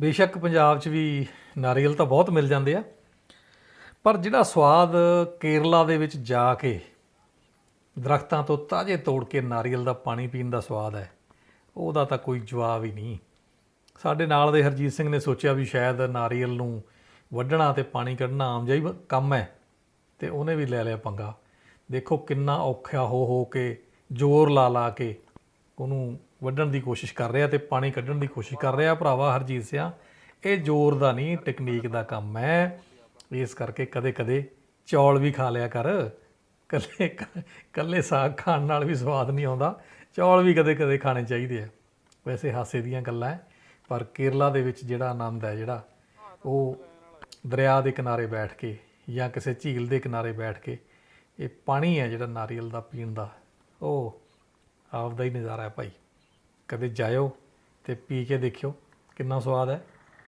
ਬੇਸ਼ੱਕ ਪੰਜਾਬ 'ਚ ਵੀ ਨਾਰੀਅਲ ਤਾਂ ਬਹੁਤ ਮਿਲ ਜਾਂਦੇ ਆ। ਪਰ ਜਿਹੜਾ ਸਵਾਦ ਕੇਰਲਾ ਦੇ ਵਿੱਚ ਜਾ ਕੇ ਦਰਖਤਾਂ ਤੋਂ ਤਾਜ਼ੇ ਤੋੜ ਕੇ ਨਾਰੀਅਲ ਦਾ ਪਾਣੀ ਪੀਣ ਦਾ ਸਵਾਦ ਹੈ, ਉਹਦਾ ਤਾਂ ਕੋਈ ਜਵਾਬ ਹੀ ਨਹੀਂ। ਸਾਡੇ ਨਾਲ ਦੇ ਹਰਜੀਤ ਸਿੰਘ ਨੇ ਸੋਚਿਆ ਵੀ ਸ਼ਾਇਦ ਨਾਰੀਅਲ ਨੂੰ ਵੱਢਣਾ ਤੇ ਪਾਣੀ ਕੱਢਣਾ ਆਮ ਜਿਹਾ ਕੰਮ ਹੈ, ਤੇ ਉਹਨੇ ਵੀ ਲੈ ਲਿਆ ਪੰਗਾ। ਦੇਖੋ ਕਿੰਨਾ ਔਖਾ ਹੋ ਹੋ ਕੇ ਜ਼ੋਰ ਲਾ ਲਾ ਕੇ ਉਹਨੂੰ ਵੱਢਣ ਦੀ ਕੋਸ਼ਿਸ਼ ਕਰ ਰਿਹਾ ਤੇ ਪਾਣੀ ਕੱਢਣ ਦੀ ਕੋਸ਼ਿਸ਼ ਕਰ ਰਿਹਾ। ਭਰਾਵਾ, ਹਰਜੀਤ ਸਿਆ, ਇਹ ਜ਼ੋਰ ਦਾ ਨਹੀਂ ਟੈਕਨੀਕ ਦਾ ਕੰਮ ਹੈ। ਇਸ ਕਰਕੇ ਕਦੇ-ਕਦੇ ਚੌਲ ਵੀ ਖਾ ਲਿਆ ਕਰ। ਕੱਲੇ ਕੱਲੇ ਸਾਗ ਖਾਣ ਨਾਲ ਵੀ ਸਵਾਦ ਨਹੀਂ ਆਉਂਦਾ। ਚੌਲ ਵੀ ਕਦੇ-ਕਦੇ ਖਾਣੇ ਚਾਹੀਦੇ ਆ। ਵੈਸੇ ਹਾਸੇ ਦੀਆਂ ਗੱਲਾਂ ਪਰ ਕੇਰਲਾ ਦੇ ਵਿੱਚ ਜਿਹੜਾ ਆਨੰਦ ਹੈ, ਜਿਹੜਾ ਉਹ ਦਰਿਆ ਦੇ ਕਿਨਾਰੇ ਬੈਠ ਕੇ ਜਾਂ ਕਿਸੇ ਝੀਲ ਦੇ ਕਿਨਾਰੇ ਬੈਠ ਕੇ ਇਹ ਪਾਣੀ ਹੈ ਜਿਹੜਾ ਨਾਰੀਅਲ ਦਾ ਪੀਣ ਦਾ। ਉਹ ਆਪਦਾ ਹੀ ਨਜ਼ਾਰਾ ਹੈ ਭਾਈ। ਕਦੇ ਜਾਇਓ ਤੇ ਪੀ ਕੇ ਦੇਖਿਓ ਕਿੰਨਾ ਸਵਾਦ ਹੈ।